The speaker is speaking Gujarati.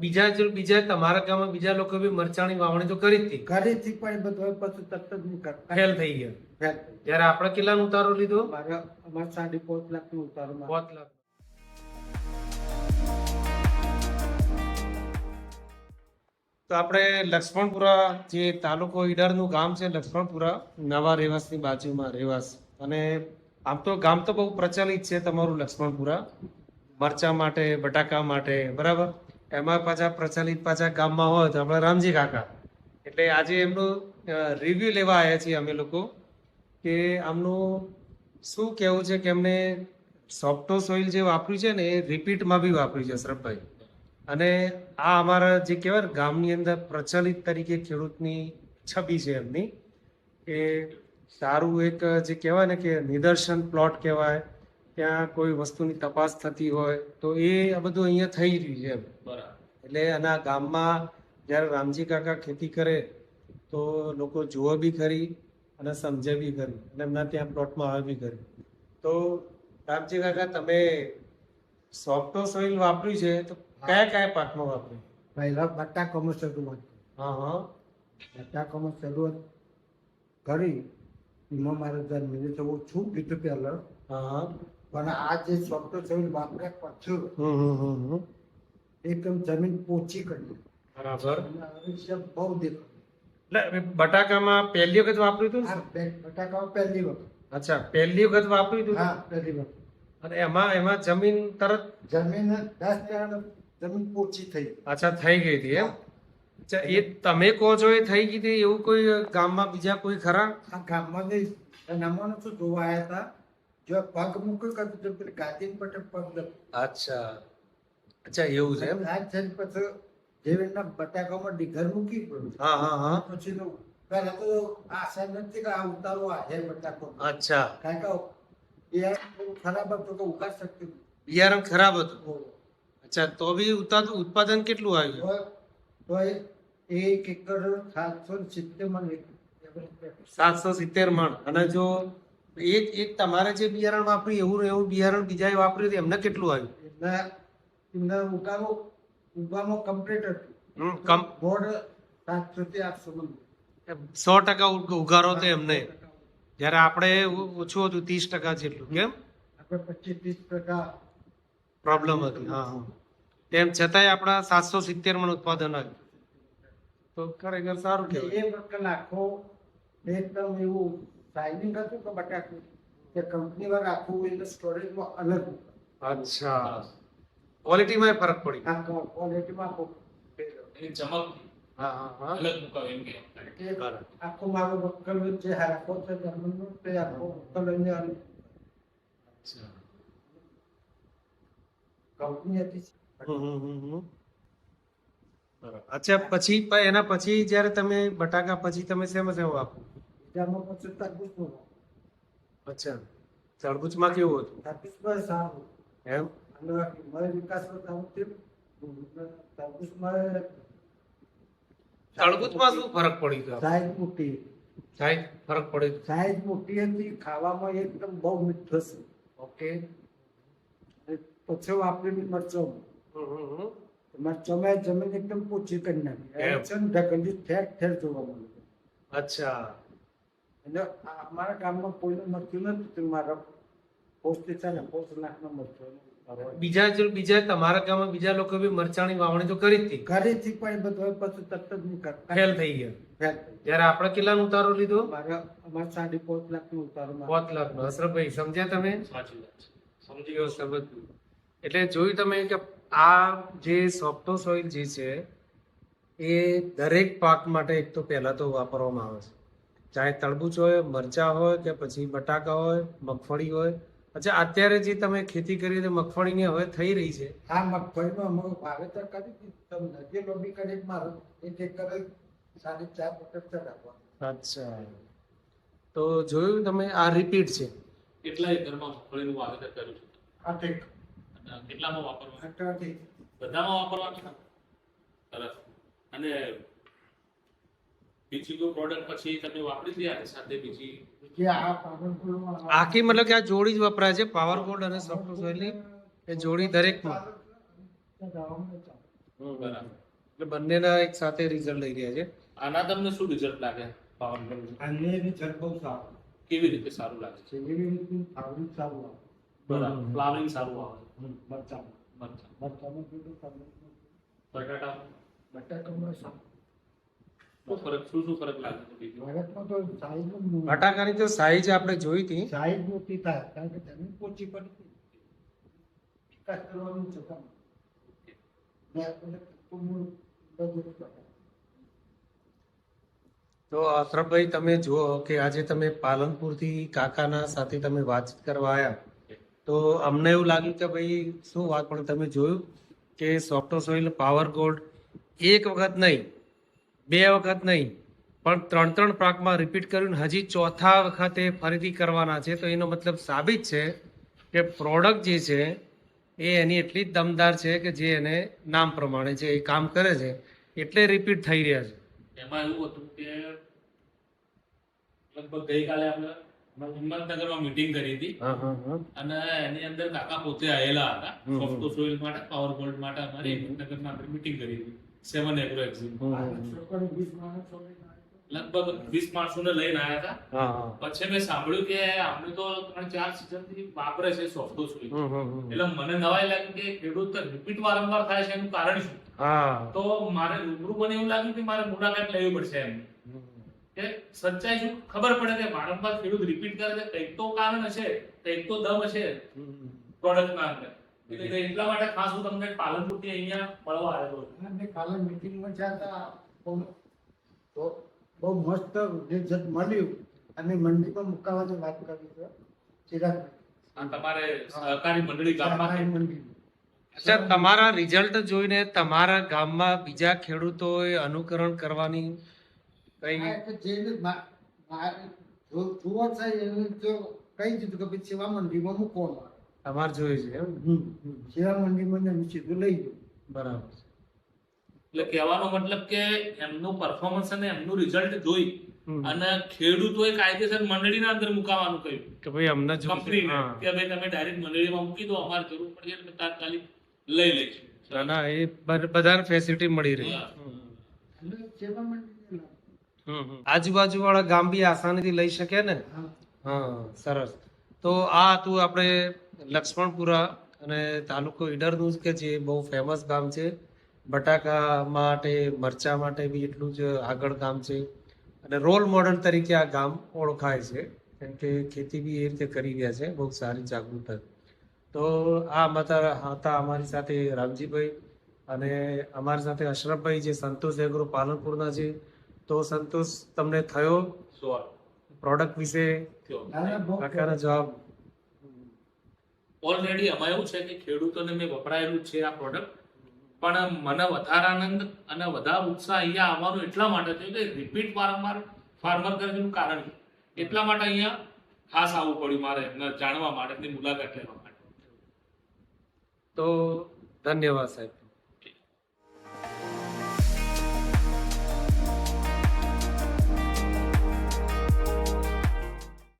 બીજા જો બીજા તમારા ગામમાં બીજા લોકો બી મરચાની વાવણી તો કરી જ હતી. પણ બધું પછી તરત જ નહીં ફેલ થઈ ગયા. ત્યારે આપણે કેટલાનો ઉતારો લીધો? અમારે સાડી પાંચ લાખનું ઉતારો. પાંચ લાખ. તો આપણે લક્ષ્મણપુરા જે તાલુકો ઈડરનું ગામ છે લક્ષ્મણપુરા નવા રહેવાસની બાજુમાં રહેવાસ. અને આમ તો ગામ તો બહુ પ્રચલિત છે તમારું લક્ષ્મણપુરા. મરચા માટે બટાકા માટે બરાબર? એમાં પાછા પ્રચલિત પાછા ગામમાં હોય તો આપણા રામજી કાકા. એટલે આજે એમનું રિવ્યુ લેવા આવ્યા છીએ અમે લોકો કે આમનું શું કહેવું છે કે એમને સોફ્ટો સોઇલ જે વાપર્યું છે ને એ રિપીટમાં બી વાપર્યું છે શરફભાઈ અને આ અમારા જે કહેવાય ગામની અંદર પ્રચલિત તરીકે ખેડૂતની છબી છે એમની કે સારું એક જે કહેવાય ને કે નિદર્શન પ્લોટ કહેવાય ત્યાં કોઈ વસ્તુની તપાસ થતી હોય તો એ આ બધું અહીંયા થઈ રહ્યું છે એમ. એટલે આના ગામમાં જ્યારે રામજી કાકા ખેતી કરે તો લોકો જુઓ બી ખરી અને સમજે બી ખરી અને એમના ત્યાં પ્લોટમાં આવે બી ખરી. તો રામજી કાકા તમે સોફ્ટો સોઇલ વાપર્યું છે તો કયા કયા પાકમાં વાપર્યું? પહેલા બટાકામાં શરૂઆત હા હા. બટાકામાં શરૂઆત કરી. એમાં મારે જન્મીને તો ઓછું કીધું પહેલા. હા હા. પણ આ જે સોફ્ટવેર થયું હમ હમ. એકદમ જમીન પોચી કરી બરાબર. બહુ દેખાય એટલે બટાકામાં પહેલી વખત વાપર્યું હતું બટાકામાં પહેલી વખત. અચ્છા પહેલી વખત વાપર્યું હતું હા પહેલી વખત. અને એમાં એમાં જમીન તરત? જમીન દસ જમીન પોચી થઈ અચ્છા થઈ ગઈ હતી એમ? અચ્છા એ તમે કહો છો એ થઈ ગઈ હતી એવું કોઈ ગામમાં બીજા કોઈ ખરા? ગામમાં નહીં અમારે શું જોવા આવ્યા હતા? જો પગ મૂક્યો કરતો તો પેલી ગાદી પટે પગ અચ્છા. અચ્છા એવું છે એમ? આ થઈને પછી જેવી રીતના બટાકામાં ડીઘર મૂકી પડ્યું હા હા હા. પછી તો પહેલા તો આશા નથી કે આ ઉતારો આ બટાકો. અચ્છા. કારણ કે બિયારણ ખરાબ હતું કે ઉગાડ શકતું બિયારણ ખરાબ હતું. અચ્છા તો બી ઉતા- ઉત્પાદન કેટલું આવ્યું? તો- તો એક એકર સાતસો સિત્તેર મણ સાતસો સિત્તેર મણ. અને જો એક એક તમારે જે બિયારણ વાપર્યું એવું એવું બિયારણ બીજાએ વાપર્યું હતું એમને કેટલું આવ્યું? એટલે એમને ઉકાળો ઉગામાં કમ્પ્લીટ હતું કમ બોર્ડ સાતસો થી આઠસો સો ટકા ઉઘારો તો એમને. જ્યારે આપણે ઓછું હતું ત્રીસ ટકા જેટલું કેમ? આપણે પચીસ ત્રીસ ટકા. પ્રોબ્લેમ હતી હા હા. તેમ છતાંય આપણા સાતસો સિત્તેરમાં ઉત્પાદન આવ્યું. તો ખરેખર સારું કે કહેવાય. એ આખો એકદમ એવું શાઇનિંગ હતું કે બટાકું કે કંપની વાળા આખું એને સ્ટોરેજમાં અલગ. અચ્છા. ક્વોલિટીમાં ફરક પડી આ ક્વોલિટીમાં આખું ચમક હા હા હા. અલગ મુકાવે એમ કે. એ મારો વક્કલ જે હારકો છે જર્મનનો તે આખો વક્કલ એને અલગ કંપની હતી. અચ્છા પછી એના પછી જ્યારે તમે બટાકા પછી તમે શેમાં શેમાં વાપરો બીજામાં પછી તરબૂચનું અચ્છા. તરબૂચમાં કેવું હતું? તરબૂચમાં સારું. એમ? અને મય થયું. તરબૂચમાં તરબૂચમાં શું ફરક પડી ગયો? સાઈઝ મોટી. સાઈઝ ફરક પડી સાઈઝ મોટી હતી. ખાવામાં એકદમ બહુ મીઠો છે ઓકે. પછી વાપરેલી મરચો. હમ. મરચોમાં જમીન એકદમ પોચી કરી નાખી. ને ઠેર ઠેર જોવા મળે અચ્છા. એટલે આ અમારા ગામમાં કોઈને મરચું નથી મારા પોસ્ટ છે ને પોસ્ટ લાખનો મરચો બીજા જો બીજા તમારા ગામમાં બીજા લોકો બી મરચાની વાવણી તો કરી હતી. ઘરેથી પણ એ બધું પછી તરત જ ફેલ થઈ ગયો. જ્યારે આપણે કેટલાનો ઉતારો લીધો. મારા અમારે સાડી પાંચ લાખનો ઉતારો મારે. લાખ લાખનો. હસરભાઈ સમજ્યા તમે? સમજી ગયો સમજ એટલે જોયું તમે કે આ જે સોફ્ટો સોઇલ જે છે એ દરેક પાક માટે એક તો પહેલા તો વાપરવામાં આવે છે. ચાહે તરબૂચ હોય મરચા હોય કે પછી બટાકા હોય મગફળી હોય. અચ્છા અત્યારે જે તમે ખેતી કરી તો મગફળીની હવે થઈ રહી છે. આ મગફળીમાં અમે વાવેતર કરી દીધું. જે લોબી કરી મારું એક એકર સાડી ચાર પટક ચડાવવા અચ્છા. તો જોયું તમે આ રિપીટ છે. કેટલા એકરમાં મગફળીનું વાવેતર કર્યું છે? આ ઠીક. કેટલામાં વાપરવાનું? બધામાં વાપરવાનું? સરસ. અને બીજી કોઈ પ્રોડક્ટ પછી તમે વાપરી છે આની સાથે બીજી? આખી મતલબ કે આ જોડી જ વપરાય છે પાવર ગોલ્ડ અને સોફ્ટો સોઇલની એ જોડી દરેકમાં. બરાબર. એટલે બંનેના એક સાથે રિઝલ્ટ લઈ રહ્યા છે. આના તમને શું રિઝલ્ટ લાગે પાવર અને રિઝલ્ટ બહુ સારું. કેવી રીતે સારું લાગે? છે એવી રીતે સારું આવે. બરાબર. ફ્લાવરિંગ સારું આવે. મરચાં મરચાં સારું બટાટા બટાકામાં સારું. શું ફરક શું શું ફરક લાગે ભારતમાં તો સાઈઝ બટાકાની તો સાઈઝ આપણે જોઈ હતી સાઈઝ મોટી થાય કારણ કે જમીન પોચી પડી વિકાસ કરવાનું છે. તો અશરફભાઈ તમે જુઓ કે આજે તમે પાલનપુરથી કાકાના સાથે તમે વાતચીત કરવા આવ્યા તો અમને એવું લાગ્યું કે ભાઈ શું વાત પણ તમે જોયું કે સોફ્ટો સોઇલ પાવર ગોલ્ડ એક વખત નહીં બે વખત નહીં પણ ત્રણ ત્રણ પાકમાં રિપીટ કર્યું હજી ચોથા વખતે ફરીથી કરવાના છે. તો એનો મતલબ સાબિત છે કે પ્રોડક્ટ જે છે એ એની એટલી જ દમદાર છે કે જે એને નામ પ્રમાણે છે એ કામ કરે છે એટલે રિપીટ થઈ રહ્યા છે. એમાં એવું હતું કે લગભગ ગઈકાલે આપણે હિંમતનગરમાં મીટિંગ કરી હતી. અને એની અંદર કાકા પોતે આવેલા હતા સોફ્ટ સોઇલ માટે પાવર ગોલ્ડ માટે અમારી હિંમતનગરમાં આપણે મીટિંગ કરી હતી. Seven agro exim. છોકરો વીસ માણસો. લગભગ માણસોને લઈને આવ્યા હતા. પછી મેં સાંભળ્યું કે આમને તો ત્રણ ચાર season થી વાપરે છે સોફ્ટો હમ. એટલે મને નવાઈ લાગ્યું કે ખેડૂત રિપીટ વારંવાર થાય છે એનું કારણ શું? તો મારે રૂબરૂ મને એવું લાગ્યું કે મારે મુલાકાત લેવી પડશે એમ. કે સચ્ચાઈ શું? ખબર પડે કે વારંવાર ખેડૂત રિપીટ કરે છે કંઈક તો કારણ હશે કંઈક તો દમ હશે પ્રોડક્ટના અંદર. એટલે એટલા માટે ખાસ હું તમને પાલનપુરથી અહીંયા મળવા આવ્યો છું. અને કાલે મીટિંગમાં જ્યાં હતા. બહુ- તો બહુ મસ્ત રિઝલ્ટ મળ્યું. અને મંડીમાં મુકાવાની વાત કરી છે. ચિરાગ તમારે સહકારી મંડળી ગામમાં મંડળી. મંડી અચ્છા તમારા રિઝલ્ટ જોઈને તમારા ગામમાં બીજા ખેડૂતોએ અનુકરણ કરવાની કઈ જેને મા- મા- જો- જોવા છે એને જો કહી દીધું કે ભાઈ સેવા મંડીમાં મૂકવાનું આવે. તમારે જોઈએ છે એમ. સેવા મંડીમાં એને સીધું લઈ ગયું બરાબર એટલે કહેવાનો મતલબ કે એમનું પરફોર્મન્સ અને એમનું રિઝલ્ટ જોઈ. અને ખેડૂતોએ કાયદેસર મંડળીના અંદર મુકાવાનું કહ્યું કે ભાઈ અમને છે. હા. કે ભાઈ તમે ડાયરેક્ટ મંડળીમાં મૂકી દો અમારે જરૂર પડશે એટલે તાત્કાલિક લઈ લઈશું ના, એ બધાને ફેસિલિટી મળી રહી. આજુબાજુ વાળા ગામ બી આસાનીથી લઈ શકે ને હા. હા સરસ તો આ હતું આપણે લક્ષ્મણપુરા અને તાલુકો ઈડરનું જ કે જે બહુ ફેમસ ગામ છે. બટાકા માટે મરચા માટે બી એટલું જ આગળ ગામ છે. અને રોલ મોડલ તરીકે આ ગામ ઓળખાય છે. કેમ કે ખેતી બી એ રીતે કરી રહ્યા છે બહુ સારી જાગૃતતા તો આ મતા હતા અમારી સાથે રામજીભાઈ અને અમારી સાથે અશરફભાઈ જે સંતોષ એગ્રો પાલનપુરના છે. તો સંતોષ તમને થયો? પ્રોડક્ટ વિશે? કાકાનો જવાબ? ઓલરેડી આમાં એવું છે કે ખેડૂતોને મેં વપરાયેલું છે આ પ્રોડક્ટ પણ મને વધારે આનંદ અને વધારે ઉત્સાહ અહીંયા આવવાનું એટલા માટે થયું કે રિપીટ વારંવાર ફાર્મર કરે એનું કારણ. એટલા માટે અહીંયા ખાસ આવવું પડ્યું મારે એમને જાણવા માટે, એમની મુલાકાત લેવા માટે. તો ધન્યવાદ સાહેબ.